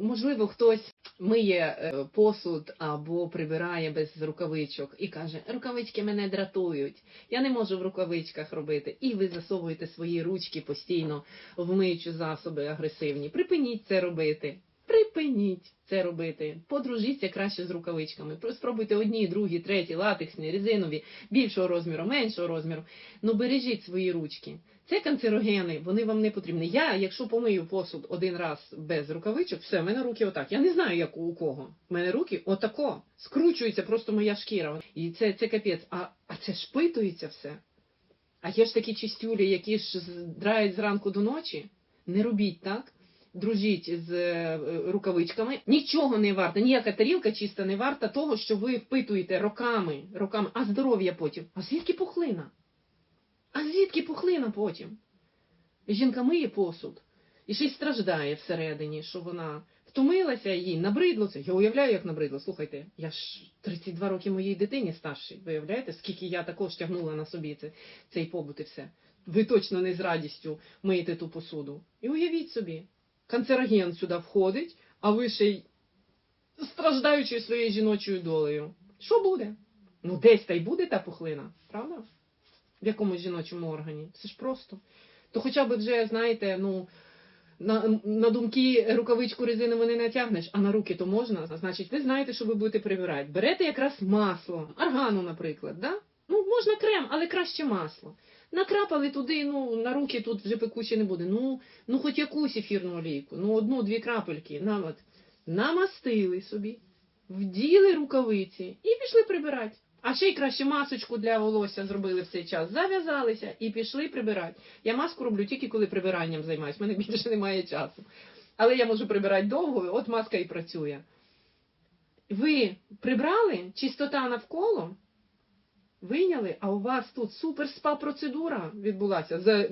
можливо, хтось миє е, посуд або прибирає без рукавичок і каже, рукавички мене дратують, я не можу в рукавичках робити. І ви засовуєте свої ручки постійно в миючі засоби агресивні. Припиніть це робити. Припиніть це робити. Подружіться краще з рукавичками. Про- Спробуйте одні, другі, треті, латексні, резинові, більшого розміру, меншого розміру. Ну бережіть свої ручки. Це канцерогени, вони вам не потрібні. Я, якщо помию посуд один раз без рукавичок, все, в мене руки отак. Я не знаю, як у кого. В мене руки отако. Скручується просто моя шкіра. І це, це капець. А, а це шпитується все. А є ж такі чистюлі, які ж драють зранку до ночі. Не робіть так. Дружіть з е, рукавичками. Нічого не варта, ніяка тарілка чиста не варта того, що ви впитуєте роками, роками, а здоров'я потім. А звідки пухлина? А звідки пухлина потім? Жінка миє посуд і ще й страждає всередині, що вона втомилася, їй набридло це. Я уявляю, як набридло. Слухайте, я ж 32 роки моїй дитині старшій. Ви уявляєте, скільки я також тягнула на собі це, цей побут і все. Ви точно не з радістю миєте ту посуду. І уявіть собі, канцероген сюди входить, а ви ще й страждаючи своєю жіночою долею. Що буде? Ну, десь та й буде та пухлина, правда? В якомусь жіночому органі. Це ж просто. То хоча б вже, знаєте, ну. На, на думки рукавичку резинову не натягнеш, а на руки то можна. Значить, ви знаєте, що ви будете прибирати. Берете якраз масло, аргану, наприклад, да? Ну, можна крем, але краще масло. Накрапали туди, ну, на руки тут вже пекуче не буде. Ну, ну хоч якусь ефірну олійку, ну одну-дві крапельки, на, намастили собі, вділи рукавиці і пішли прибирати. А ще й краще масочку для волосся зробили в цей час. Зав'язалися і пішли прибирати. Я маску роблю тільки коли прибиранням займаюсь, в мене більше немає часу. Але я можу прибирати довго, от маска і працює. Ви прибрали чистота навколо, вийняли, а у вас тут супер спа процедура відбулася за,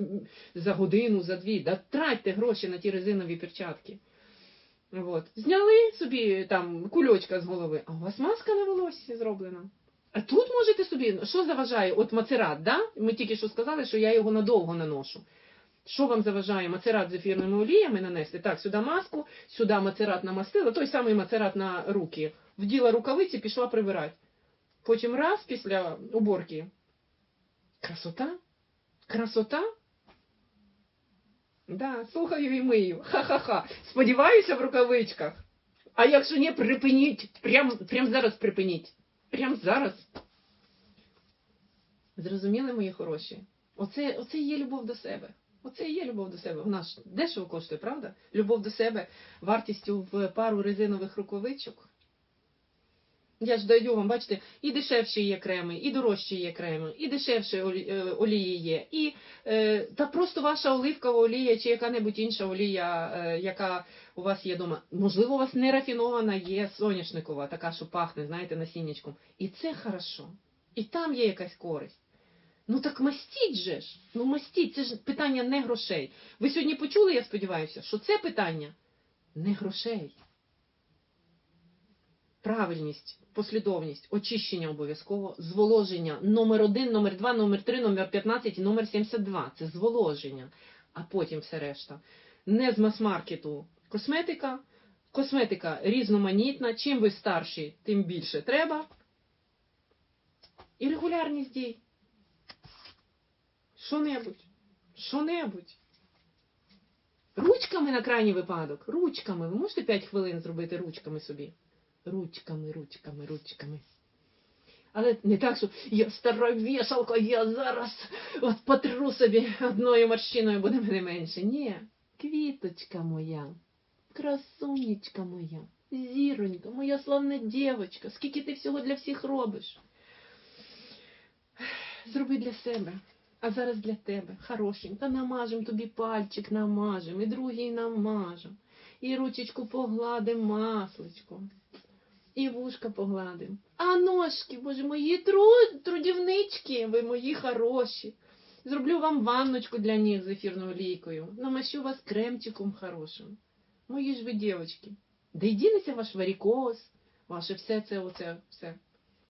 за годину, за дві. Да тратьте гроші на ті резинові перчатки. От. Зняли собі там кульочка з голови, а у вас маска на волоссі зроблена. Тут можете собі, що заважає? От мацерат, да? Ми тільки що сказали, що я його надовго наношу. Що вам заважає мацерат з ефірними оліями нанести? Так, сюди маску, сюди мацерат намастила, той самий мацерат на руки. Вділа рукавиці, пішла прибирати. Потім раз після уборки. Красота? Красота? Да, слухаю і мию. Ха-ха-ха. Сподіваюся в рукавичках. А якщо ні, припиніть. Прям, прям зараз припиніть. Прям зараз. Зрозуміли, мої хороші? Оце, оце є любов до себе. Оце і є любов до себе. Вона ж дешево коштує, правда? Любов до себе вартістю в пару резинових рукавичок. Я ж даю вам, бачите, і дешевші є креми, і дорожчі є креми, і дешевші е, олії є, і е, та просто ваша оливкова олія чи яка-небудь інша олія, е, яка у вас є вдома. Можливо, у вас не рафінована є соняшникова, така, що пахне, знаєте, насіннячком. І це хорошо. І там є якась користь. Ну так мастіть же ж. Ну мастіть, це ж питання не грошей. Ви сьогодні почули, я сподіваюся, що це питання не грошей. Правильність, послідовність, очищення обов'язково, зволоження номер один, номер два, номер три, номер 15 і номер 72. Це зволоження, а потім все решта. Не з мас-маркету косметика. Косметика різноманітна. Чим ви старші, тим більше треба. І регулярність дій. Що-небудь. Що-небудь. Ручками на крайній випадок. Ручками. Ви можете 5 хвилин зробити ручками собі. Ручками, ручками, ручками. Але не так, що я стара вішалка, я зараз от потру собі одною морщиною буде мене менше. Ні, квіточка моя, красунечка моя, зіронька, моя славна дівочка, скільки ти всього для всіх робиш. Зроби для себе. А зараз для тебе, хорошенька, намажем тобі пальчик, намажем, і другий намажем, і ручечку погладим масличком, і вушка погладив. А ножки, боже, мої тру... трудівнички, ви мої хороші. Зроблю вам ванночку для ніг з ефірною олійкою, намащу вас кремчиком хорошим. Мої ж ви дівочки. Де дінеться ваш варікоз, ваше все це, оце, все.